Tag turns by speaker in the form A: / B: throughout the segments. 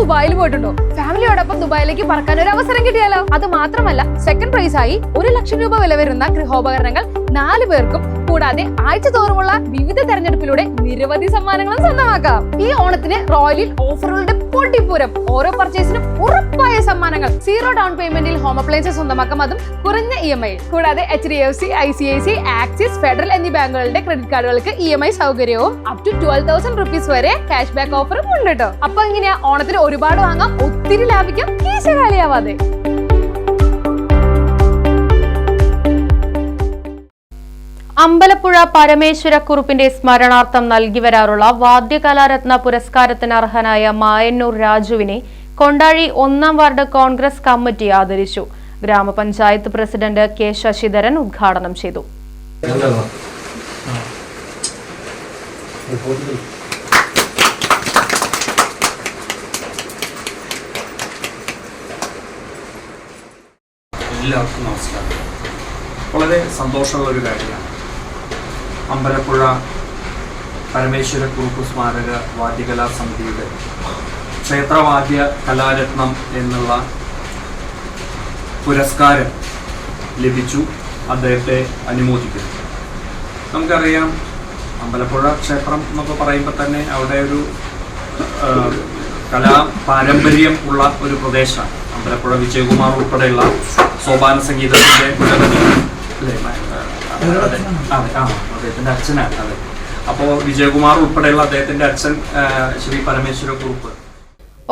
A: ദുബായിൽ പോയിട്ടുണ്ടോ? ഫാമിലിയോടൊപ്പം ദുബായിലേക്ക് പറക്കാൻ ഒരു അവസരം കിട്ടിയാലോ? അത് മാത്രമല്ല സെക്കൻഡ് പ്രൈസ് ആയി ഒരു ലക്ഷം രൂപ വില വരുന്ന ഗൃഹോപകരണങ്ങൾ നാല് പേർക്കും കൂടാതെ ആഴ്ച തോറുമുള്ള വിവിധ തെരഞ്ഞെടുപ്പിലൂടെ നിരവധി സമ്മാനങ്ങളും സ്വന്തമാക്കാം. ഈ ഓണത്തിന് റോയലിൽ ഓഫറുകളുടെ പൊട്ടിപ്പൂരം ഓരോ പർച്ചേസിനും ഉറപ്പായ സമ്മാനങ്ങൾ സീറോ ഡൗൺ പേയ്മെന്റിൽ ഹോം അപ്ലയൻസ് സ്വന്തമാക്കാം അതും കുറഞ്ഞ ഇ എം ഐ. കൂടാതെ H D F C I C I C Axis Federal എന്നീ ബാങ്കുകളുടെ ക്രെഡിറ്റ് കാർഡുകൾക്ക് ഇ എം ഐ സൗകര്യവും up to twelve thousand rupees വരെ ക്യാഷ് ബാക്ക് ഓഫറും ഉണ്ട് കേട്ടോ അപ്പൊ ഇങ്ങനെയാ ഓണത്തിന് ഒരുപാട് വാങ്ങാം ഒത്തിരി ലാഭിക്കാം കീശ
B: അമ്പലപ്പുഴ പരമേശ്വരക്കുറുപ്പിന്റെ സ്മരണാർത്ഥം നൽകി വരാറുള്ള വാദ്യകലാരത്ന പുരസ്കാരത്തിന് അർഹനായ മായന്നൂർ രാജുവിനെ കൊണ്ടാഴി ഒന്നാം വാർഡ് കോൺഗ്രസ് കമ്മിറ്റി ആദരിച്ചു. ഗ്രാമപഞ്ചായത്ത് പ്രസിഡന്റ് കെ ശശിധരൻ ഉദ്ഘാടനം ചെയ്തു.
C: എല്ലാവർക്കും നമസ്കാരം. വളരെ സന്തോഷമുള്ള ഒരു കാര്യമാണ്. അമ്പലപ്പുഴ പരമേശ്വര കുറുപ്പ് സ്മാരക വാദ്യകലാ സമിതിയുടെ ക്ഷേത്രവാദ്യ കലാരത്നം എന്നുള്ള പുരസ്കാരം ലഭിച്ചു അദ്ദേഹത്തെ അനുമോദിക്കുന്നു. നമുക്കറിയാം അമ്പലപ്പുഴ ക്ഷേത്രം എന്നൊക്കെ പറയുമ്പോൾ തന്നെ അവിടെ ഒരു കലാ പാരമ്പര്യം ഉള്ള ഒരു പ്രദേശമാണ്. അമ്പലപ്പുഴ വിജയകുമാർ ഉൾപ്പെടെയുള്ള സോപാന സംഗീതത്തിന്റെ അതെ. ആ. അദ്ദേഹത്തിന്റെ അച്ഛനാണ് അതെ അപ്പോൾ വിജയകുമാർ ഉൾപ്പെടെയുള്ള അദ്ദേഹത്തിന്റെ അച്ഛൻ ശ്രീ പരമേശ്വര കുറുപ്പ്.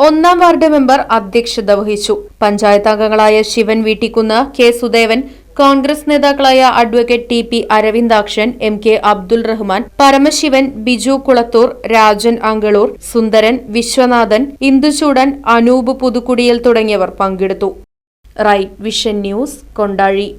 B: ഒന്നാം വാർഡ് മെമ്പർ അധ്യക്ഷത വഹിച്ചു. പഞ്ചായത്ത് അംഗങ്ങളായ ശിവൻ വീട്ടിക്കുന്ന് കെ സുദേവൻ കോൺഗ്രസ് നേതാക്കളായ advocate T P Aravindakshan M K Abdul Rahman Paramasivan Biju Kulathur Rajan Angalur Sundaran Viswanathan Induchoodan Anoop Puthukudiyal തുടങ്ങിയവർ പങ്കെടുത്തു. Right vision news Kondazhi.